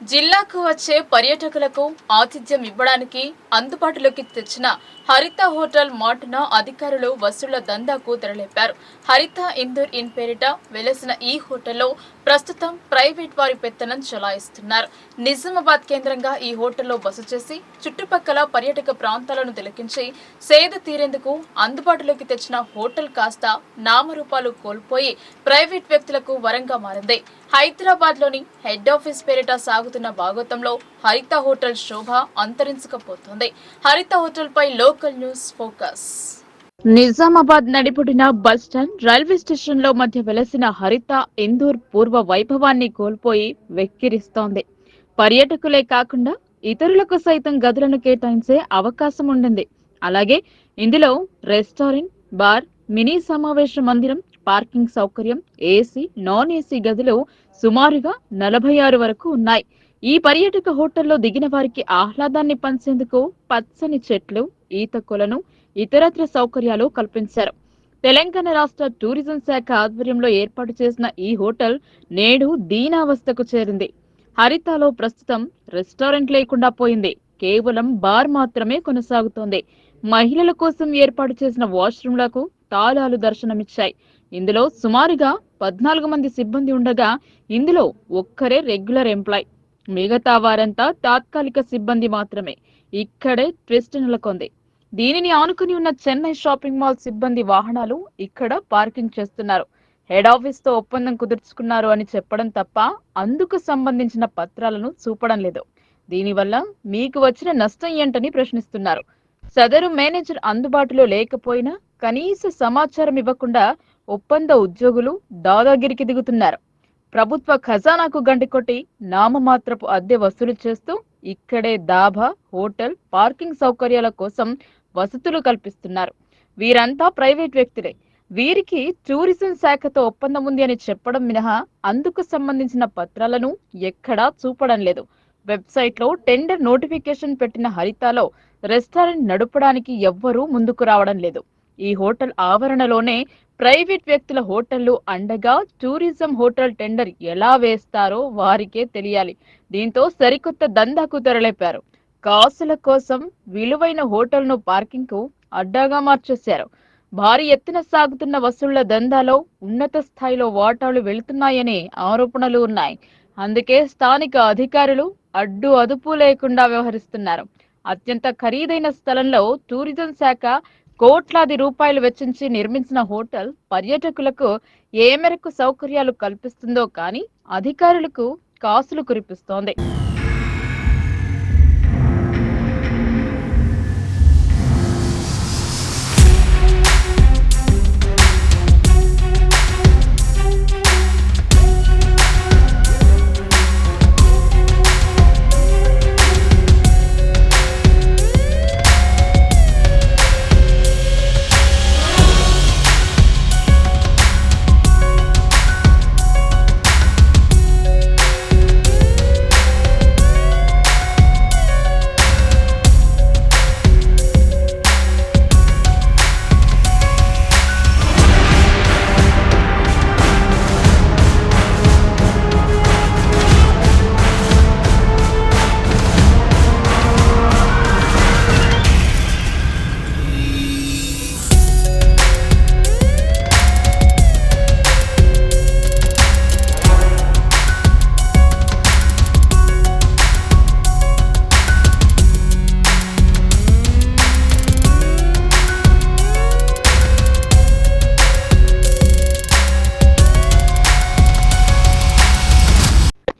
జిల్లాకు వచ్చే పర్యాటకులకు ఆతిథ్యం ఇవ్వడానికి అందుబాటులోకి తెచ్చిన హరిత హోటల్ మాటున అధికారులు వసూళ్ళ దందాకు తెరలేపారు. హరిత ఇందూర్ ఇన్ పేరిట వెలసిన ఈ హోటల్లో ప్రస్తుతం ప్రైవేట్ వారి పెత్తనం చలాయిస్తున్నారు. నిజామాబాద్ కేంద్రంగా ఈ హోటల్లో బస చేసి చుట్టుపక్కల పర్యాటక ప్రాంతాలను తిలకించి సేద తీరేందుకు అందుబాటులోకి తెచ్చిన హోటల్ కాస్త నామరూపాలు కోల్పోయి ప్రైవేట్ వ్యక్తులకు వరంగా మారింది. హైదరాబాద్లోని హెడ్ ఆఫీస్ పేరిట సాగుతున్న భాగోతంలో హరిత హోటల్ శోభ అంతరించకపోతుంది. హరిత హోటల్ పై లోకల్ న్యూస్ ఫోకస్. నిజామాబాద్ నడిపుడిన బస్ స్టాండ్ రైల్వే స్టేషన్లో మధ్య వెలసిన హరిత ఇందూర్ పూర్వ వైభవాన్ని కోల్పోయి వెక్కిరిస్తోంది. పర్యాటకులే కాకుండా ఇతరులకు సైతం గదులను కేటాయించే అవకాశం ఉండింది. అలాగే ఇందులో రెస్టారెంట్ బార్ మినీ సమావేశ మందిరం పార్కింగ్ సౌకర్యం ఏసీ నాన్ ఏసీ గదులు సుమారుగా నలభై ఆరు వరకు ఉన్నాయి. ఈ పర్యాటక హోటల్లో దిగిన వారికి ఆహ్లాదాన్ని పంచేందుకు పచ్చని చెట్లు ఈత కొలను ఇతరత్ర సౌకర్యాలు కల్పించారు. తెలంగాణ రాష్ట్ర టూరిజం శాఖ ఆధ్వర్యంలో ఏర్పాటు చేసిన ఈ హోటల్ నేడు దీనావస్థకు చేరింది. హరితాలో ప్రస్తుతం రెస్టారెంట్ లేకుండా పోయింది. కేవలం బార్ మాత్రమే కొనసాగుతోంది. మహిళల కోసం ఏర్పాటు చేసిన వాష్రూమ్లకు తాళాలు దర్శనమిచ్చాయి. ఇందులో సుమారుగా పద్నాలుగు మంది సిబ్బంది ఉండగా ఇందులో ఒక్కరే రెగ్యులర్ ఎంప్లాయ్. మిగతా వారంతా తాత్కాలిక సిబ్బంది మాత్రమే. ఇక్కడే ట్విస్ట్ నెలకొంది. దీనిని ఆనుకుని ఉన్న చెన్నై షాపింగ్ మాల్ సిబ్బంది వాహనాలు ఇక్కడ పార్కింగ్ చేస్తున్నారు. హెడ్ ఆఫీస్తో ఒప్పందం కుదుర్చుకున్నారు అని చెప్పడం తప్ప అందుకు సంబంధించిన పత్రాలను చూపడం లేదు. దీనివల్ల మీకు వచ్చిన నష్టం ఏంటని ప్రశ్నిస్తున్నారు. సదరు మేనేజర్ అందుబాటులో లేకపోయినా కనీస సమాచారం ఇవ్వకుండా ఒప్పంద ఉద్యోగులు దాదాగిరికి దిగుతున్నారు. ప్రభుత్వ ఖజానాకు గంటికొట్టి నామమాత్రపు అద్దె వసూలు చేస్తూ ఇక్కడే దాబా హోటల్ పార్కింగ్ సౌకర్యాల కోసం వసతులు కల్పిస్తున్నారు. వీరంతా ప్రైవేట్ వ్యక్తులే. వీరికి టూరిజం శాఖతో ఒప్పందం ఉంది అని చెప్పడం మినహా అందుకు సంబంధించిన పత్రాలను ఎక్కడా చూపడం లేదు. వెబ్సైట్లో టెండర్ నోటిఫికేషన్ పెట్టిన హరితాలో రెస్టారెంట్ నడపడానికి ఎవ్వరూ ముందుకు రావడం లేదు. ఈ హోటల్ ఆవరణలోనే ప్రైవేట్ వ్యక్తుల హోటళ్ళు అండగా టూరిజం హోటల్ టెండర్ ఎలా వేస్తారో వారికే తెలియాలి. దీంతో సరికొత్త దందాకు తెరలేపారు కాసుల కోసం విలువైన హోటల్ను పార్కింగ్కు అడ్డాగా మార్చేశారు. భారీ ఎత్తున సాగుతున్న వసూళ్ళ దందాలో ఉన్నత స్థాయిలో వాటాలు వెళుతున్నాయనే ఆరోపణలు ఉన్నాయి. అందుకే స్థానిక అధికారులు అడ్డు అదుపు లేకుండా వ్యవహరిస్తున్నారు. అత్యంత ఖరీదైన స్థలంలో టూరిజం శాఖ కోట్లాది రూపాయలు వెచ్చించి నిర్మించిన హోటల్ పర్యాటకులకు ఏ మేరకు సౌకర్యాలు కల్పిస్తుందో కానీ అధికారులకు కాసులు కురిపిస్తోంది.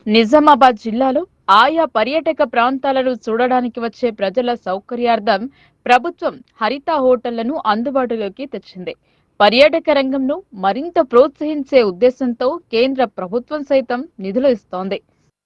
నిజామాబాద్ జిల్లాలో ఆయా పర్యాటక ప్రాంతాలను చూడడానికి వచ్చే ప్రజల సౌకర్యార్థం ప్రభుత్వం హరిత హోటళ్ళను అందుబాటులోకి తెచ్చింది. పర్యాటక రంగంను మరింత ప్రోత్సహించే ఉద్దేశంతో కేంద్ర ప్రభుత్వం సైతం నిధులు ఇస్తోంది.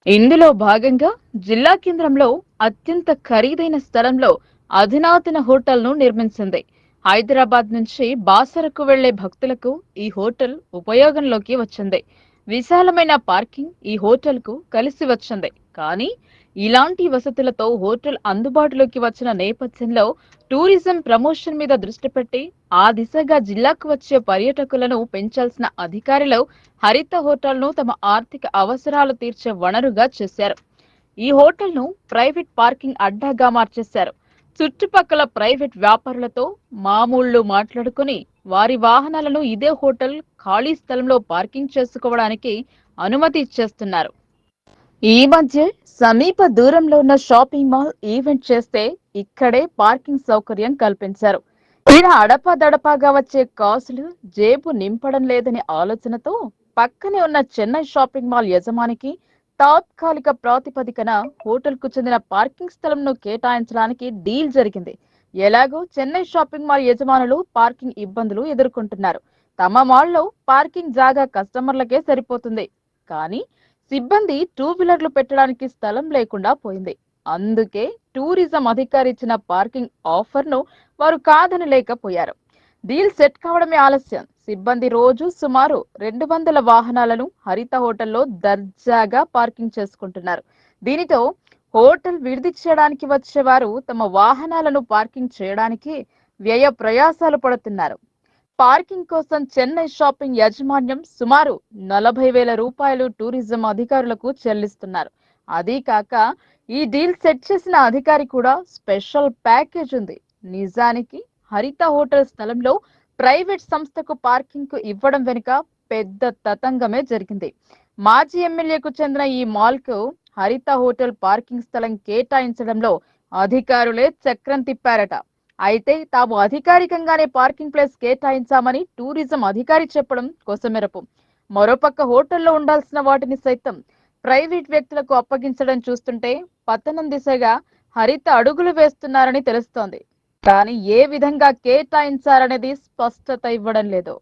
ఇందులో భాగంగా జిల్లా కేంద్రంలో అత్యంత ఖరీదైన స్థలంలో అధునాతన హోటల్ను నిర్మించింది. హైదరాబాద్ నుంచి బాసరకు వెళ్ళే భక్తులకు ఈ హోటల్ ఉపయోగంలోకి వచ్చింది. విశాలమైన పార్కింగ్ ఈ హోటల్కు కలిసి వచ్చింది. కానీ ఇలాంటి వసతులతో హోటల్ అందుబాటులోకి వచ్చిన నేపథ్యంలో టూరిజం ప్రమోషన్ మీద దృష్టి పెట్టి ఆ దిశగా జిల్లాకు వచ్చే పర్యాటకులను పెంచాల్సిన అధికారులు హరిత హోటల్ను తమ ఆర్థిక అవసరాలు తీర్చే వనరుగా చేశారు. ఈ హోటల్ను ప్రైవేట్ పార్కింగ్ అడ్డాగా మార్చేశారు. చుట్టుపక్కల ప్రైవేట్ వ్యాపారులతో మామూళ్ళు మాట్లాడుకుని వారి వాహనాలను ఇదే హోటల్ ఖాళీ స్థలంలో పార్కింగ్ చేసుకోవడానికి అనుమతి ఇచ్చేస్తున్నారు. ఈ మధ్య సమీప దూరంలో ఉన్న షాపింగ్ మాల్ ఈవెంట్ చేస్తే ఇక్కడే పార్కింగ్ సౌకర్యం కల్పించారు. ఈడ అడపాదడపాగా వచ్చే కాసులు జేబు నింపడం లేదనే ఆలోచనతో పక్కనే ఉన్న చెన్నై షాపింగ్ మాల్ యజమానికి తాత్కాలిక ప్రాతిపదికన హోటల్కు చెందిన పార్కింగ్ స్థలంను కేటాయించడానికి డీల్ జరిగింది. ఎలాగో చెన్నై షాపింగ్ మాల్ యజమానులు పార్కింగ్ ఇబ్బందులు ఎదుర్కొంటున్నారు. తమ మాల్లో పార్కింగ్ జాగా కస్టమర్లకే సరిపోతుంది. కానీ సిబ్బంది టూ వీలర్లు పెట్టడానికి స్థలం లేకుండా పోయింది. అందుకే టూరిజం అధికారి ఇచ్చిన పార్కింగ్ ఆఫర్ను వారు కాదనలేకపోయారు. డీల్ సెట్ కావడమే ఆలస్యం. సిబ్బంది రోజు సుమారు రెండు వందల వాహనాలను హరిత హోటల్లో దర్జాగా పార్కింగ్ చేసుకుంటున్నారు. దీనితో హోటల్ విడిది చేయడానికి వచ్చేవారు తమ వాహనాలను పార్కింగ్ చేయడానికి వ్యయ ప్రయాసాలు పడుతున్నారు. పార్కింగ్ కోసం చెన్నై షాపింగ్ యాజమాన్యం సుమారు నలభై వేల రూపాయలు టూరిజం అధికారులకు చెల్లిస్తున్నారు. అదీ కాక ఈ డీల్ సెట్ చేసిన అధికారి కూడా స్పెషల్ ప్యాకేజ్ ఉంది. నిజానికి హరిత హోటల్ స్థలంలో ప్రైవేట్ సంస్థకు పార్కింగ్కు ఇవ్వడం వెనుక పెద్ద తతంగమే జరిగింది. మాజీ ఎమ్మెల్యేకు చెందిన ఈ మాల్కు హరిత హోటల్ పార్కింగ్ స్థలం కేటాయించడంలో అధికారులే చక్రం తిప్పారట. అయితే తాము అధికారికంగానే పార్కింగ్ ప్లేస్ కేటాయించామని టూరిజం అధికారి చెప్పడం కొసమెరపు. మరోపక్క హోటల్లో ఉండాల్సిన వాటిని సైతం ప్రైవేట్ వ్యక్తులకు అప్పగించడం చూస్తుంటే పతనం దిశగా హరిత అడుగులు వేస్తున్నారని తెలుస్తోంది. కానీ ఏ విధంగా కేటాయించారనేది స్పష్టత ఇవ్వడం లేదు.